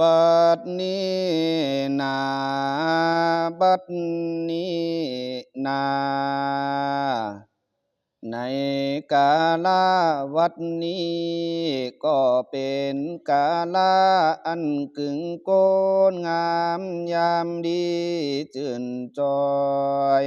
บัดนี้นาบัดนี้นา ในกาลวัดนี้ ก็เป็นกาลอันกึ่งโกนงามยามดีจื่นจอย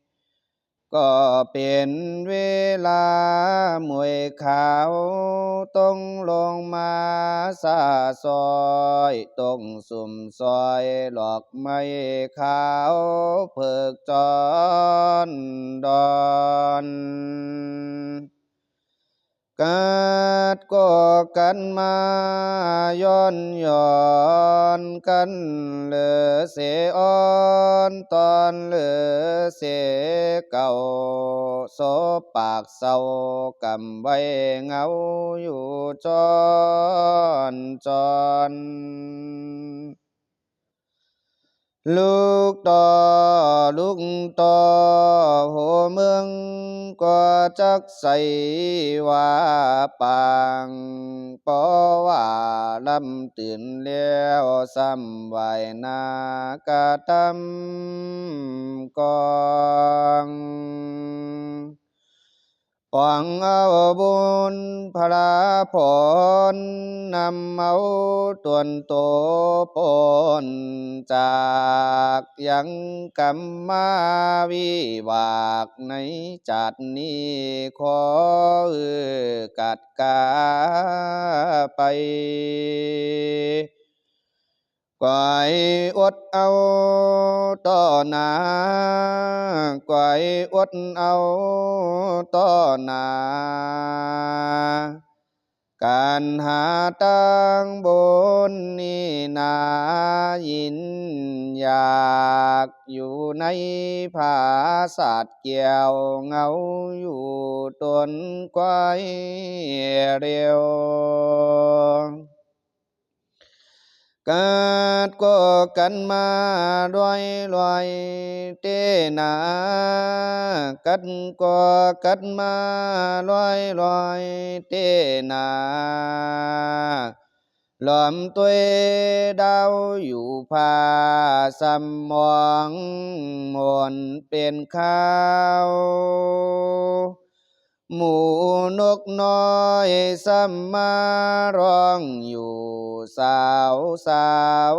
กาลบัดนี้เฮยในกาลบัดนี้เฮยก็เป็นเวลามวยขาวต้องลงมาซาซอยต้องสุ่มซอยหลอกไม่ขาวเพิกจอนดอน กาดก็กันมาย้อนย้อนกันเหลือเสอ่อนตอนเหลือเสเก่าโซปากเศร้ากำไว้เงาอยู่จอนจอนลูกต่อลูกต่อโหเมืองก็ จักใส่ว่าปางปอว่าลำตื่นแล้วซ้ำไหวนากะตำกองหวังเอาบุญพระพรนำเอาตวนโตปน จากยังกรรมาวิบากในจัดนี้ขอเอื้อกัดกาไปกวายอดเอาต่อหนากวายอดเอาต่อหนา การหาตังบนนี่นายินอยากอยู่ในภาศาสตร์เกี่ยวเงาอยู่ต้นกวายเรียว กาดก็กันมาด้วยลอยเตนากัดก็กัดมาลอยลอยเตนาหลอมตัวดาวอยู่ผาสำมองมนเป็นข้าว หมูนกน้อยสัมมาร้องอยู่สาวสาว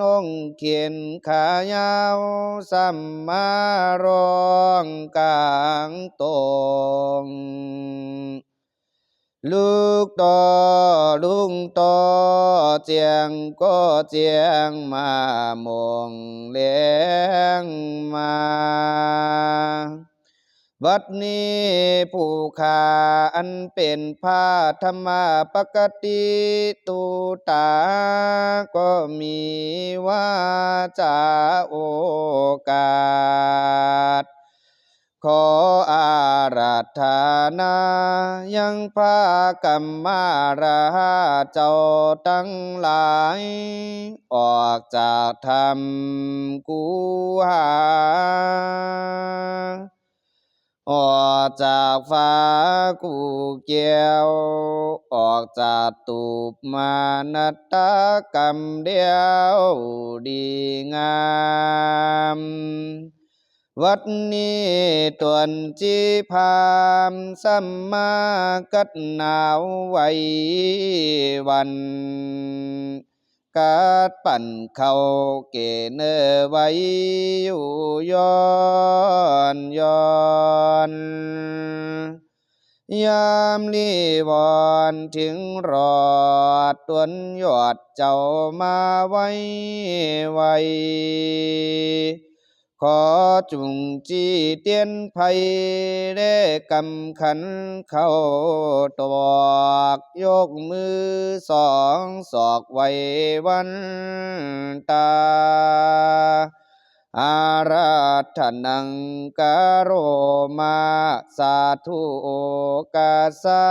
นงเขียนขายาวสัมมาร้องกลางตงลูกต่อลุงต่อเจียงก็เจียงมามงเลี้ยงมา วัดนี้ผู้ขาอันเป็นพาธรรมปกติตูตา ก็มีว่าจาโอกาส ขออาราธนา ยังพากรรมาราเจ้าตั้งหลาย ออกจากธรรมกูหา ออกจากฟ้ากูเกี่ยว ออกจากตูบมานัตตกรรมเดียวดีงาม วัดนี้ตวนจีพามสัมมากัดหนาวไว้วัน กาดปั่นเขาเกเนอไว้อยู่ย้อนย้อนยามลีวอนถึงรอดตวนยอดเจ้ามาไว้ไว้ขอจุงจีเตียนไผได้กำขันเข้าตอก ยกมือสองศอกไว้วันตา อาราธนังกโรมา สาธุโอกาสา